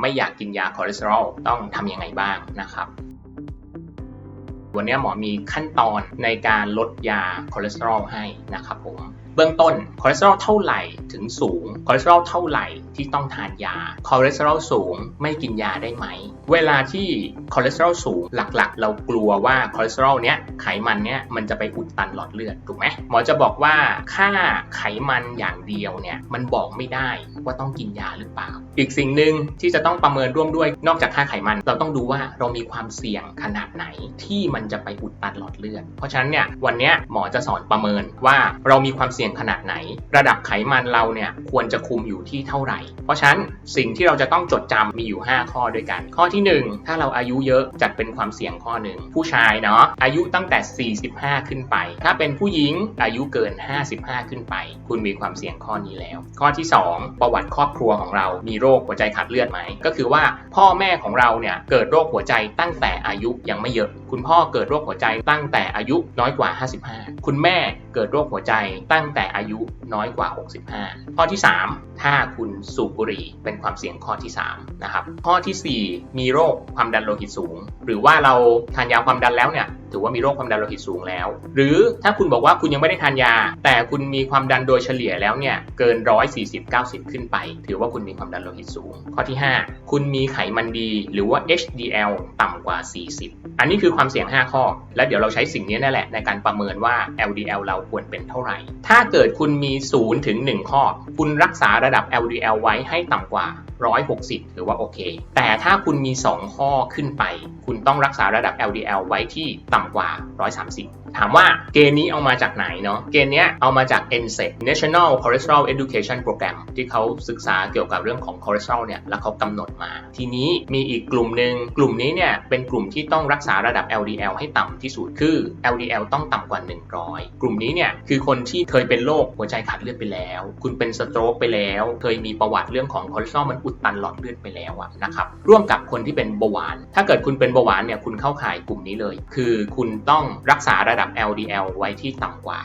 ไม่อยากกินยาคอเลสเตอรอลต้องทำยังไงบ้างนะครับ วันนี้หมอมีขั้นตอนในการลดยาคอเลสเตอรอลให้นะครับผม เบื้องต้นคอเลสเตอรอลเท่าไหร่ถึงสูงคอเลสเตอรอลเท่าไหร่ที่ต้องทานยาคอเลสเตอรอลสูงไม่กินยาได้ไหม เวลาที่คอเลสเตอรอลสูงหลักๆ เรากลัวว่าคอเลสเตอรอลเนี้ยไขมันเนี้ยมันจะไปอุดตันหลอดเลือดถูกไหมหมอจะบอกว่าค่าไขมันอย่างเดียวเนี่ยมันบอกไม่ได้ว่าต้องกินยาหรือเปล่า อีกสิ่งหนึ่งที่จะต้องประเมินร่วมด้วยนอกจากค่าไขมัน เราต้องดูว่าเรามีความเสี่ยงขนาดไหนที่มันจะไปอุดตันหลอดเลือด เพราะฉะนั้นเนี่ยวันเนี้ยหมอจะสอนประเมินว่าเรามีความเสี่ยงขนาดไหน ระดับไขมันเราเนี่ยควรจะคุมอยู่ที่เท่าไหร่ เพราะฉะนั้นสิ่งที่เราจะต้องจดจำมีอยู่ 5 ข้อด้วยกัน ข้อที่ 1 ถ้าเราอายุเยอะจัดเป็นความเสี่ยงข้อหนึ่งผู้ชายเนาะอายุตั้งแต่ 45 ขึ้นไป ถ้าเป็นผู้หญิงอายุเกิน 55 ขึ้นไป คุณมีความเสี่ยงข้อนี้แล้ว ข้อที่ 2 ประวัติครอบครัวของเรามีโรคหัวใจขาดเลือดไหมก็คือว่าพ่อแม่ของเราเนี่ยเกิดโรคหัวใจตั้งแต่อายุยังไม่เยอะ คุณพ่อเกิดโรคหัวใจตั้งแต่อายุน้อยกว่า 55 คุณแม่เกิดโรคหัวใจตั้งแต่อายุน้อยกว่า 65 ข้อที่ 3 ถ้าคุณสูบบุหรี่เป็นความเสี่ยงข้อที่3นะครับข้อทีสี่4 มีโรคความดันโลหิตสูง หรือว่าเราทานยาความดันแล้วเนี่ย ถือว่ามีโรคความดันโลหิตสูงแล้ว หรือถ้าคุณบอกว่าคุณยังไม่ได้ทานยา แต่คุณมีความดันโดยเฉลี่ยแล้วเนี่ยเกิน 140 90 ขึ้นไป ถือว่าคุณมีความดันโลหิตสูง ข้อที่ 5 คุณมีไขมันดีหรือว่า HDL ต่ำกว่า 40 อันนี้คือความเสี่ยง 5 ข้อ แล้วเดี๋ยวเราใช้สิ่งนี้นั่นแหละในการประเมินว่า LDL เราควรเป็นเท่าไหร่ ถ้าเกิดคุณมี0ถึง1ข้อ คุณรักษาระดับ LDL ไว้ให้ต่ำกว่า 160 ถือว่าโอเค แต่ถ้าคุณมี 2 ข้อขึ้นไป คุณต้องรักษาระดับ LDL ไว้ที่ต่ำกว่า 130 ถามว่าเกณฑ์นี้เอามาจากไหนเนาะเกณฑ์นี้เอามาจาก NSAID National Cholesterol Education Program ที่เขาศึกษาเกี่ยวกับเรื่องของคอเลสเตอรอลเนี่ยแล้วเขากำหนดมา ทีนี้มีอีกกลุ่มหนึ่งกลุ่มนี้เนี่ยเป็นกลุ่มที่ต้องรักษาระดับ LDL ให้ต่ำที่สุดคือ LDL ต้องต่ำกว่า 100 กลุ่มนี้เนี่ยคือคนที่เคยเป็นโรคหัวใจขาดเลือดไปแล้ว คุณเป็นสโตรกไปแล้ว เคยมีประวัติเรื่องของคอเลสเตอรอลมันอุดตันหลอดเลือดไปแล้วอะนะครับร่วมกับคนที่เป็นเบาหวาน ถ้าเกิดคุณเป็นเบาหวานเนี่ยคุณเข้าข่ายกลุ่มนี้เลย คือคุณต้องรักษาระดับ LDL ไว้ที่ต่ำกว่า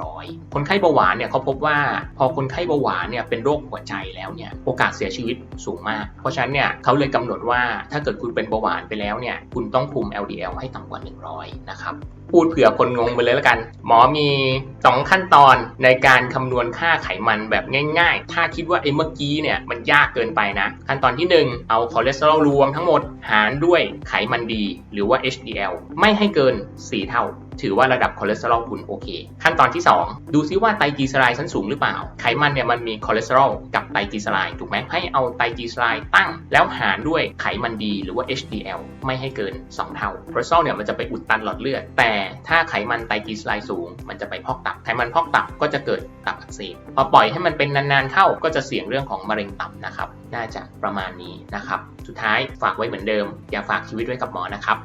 100 คนไข้เบาหวานเนี่ยเขาพบว่าพอคนไข้เบาหวานเนี่ยเป็นโรคหัวใจแล้วเนี่ยโอกาสเสียชีวิตสูงมาก เพราะฉะนั้นเนี่ยเขาเลยกำหนดว่าถ้าเกิดคุณเป็นเบาหวานไปแล้วเนี่ยคุณต้องคุม LDL ให้ต่ำกว่า 100 นะครับพูดเผื่อคนงงไปเลยแล้วกัน หมอมี 2 ขั้นตอนในการคำนวณค่าไขมันแบบง่ายๆ ถ้าคิดว่าไอ้เมื่อกี้เนี่ยมันยากเกินไปนะ ขั้นตอนที่ 1 เอาคอเลสเตอรอลรวมทั้งหมดหารด้วยไขมันดี หรือว่า HDL ไม่ให้เกิน 4 เท่า ถือว่าระดับคอเลสเตอรอลคุณโอเค ขั้นตอนที่ 2 ดูซิว่าไตรกลีเซอไรด์ชั้นสูงหรือเปล่า ไขมันเนี่ยมันมีคอเลสเตอรอลกับไตรกลีเซอไรด์ถูกไหมให้เอาไตรกลีเซอไรด์ตั้ง แล้วหารด้วยไขมันดีหรือว่า HDL ไม่ให้เกิน 2 เท่าคอเลสเตอรอลเนี่ยมันจะไปอุดตันหลอดเลือด แต่ถ้าไขมันไตรกลีเซอไรด์สูง มันจะไปพอกตับ ไขมันพอกตับก็จะเกิดตับอักเสบพอปล่อยให้มันเป็นนานๆเข้าก็จะเสี่ยงเรื่องของมะเร็งตับนะครับน่าจะประมาณนี้นะครับสุดท้ายฝากไว้เหมือนเดิม อย่าฝากชีวิตไว้กับหมอนะครับ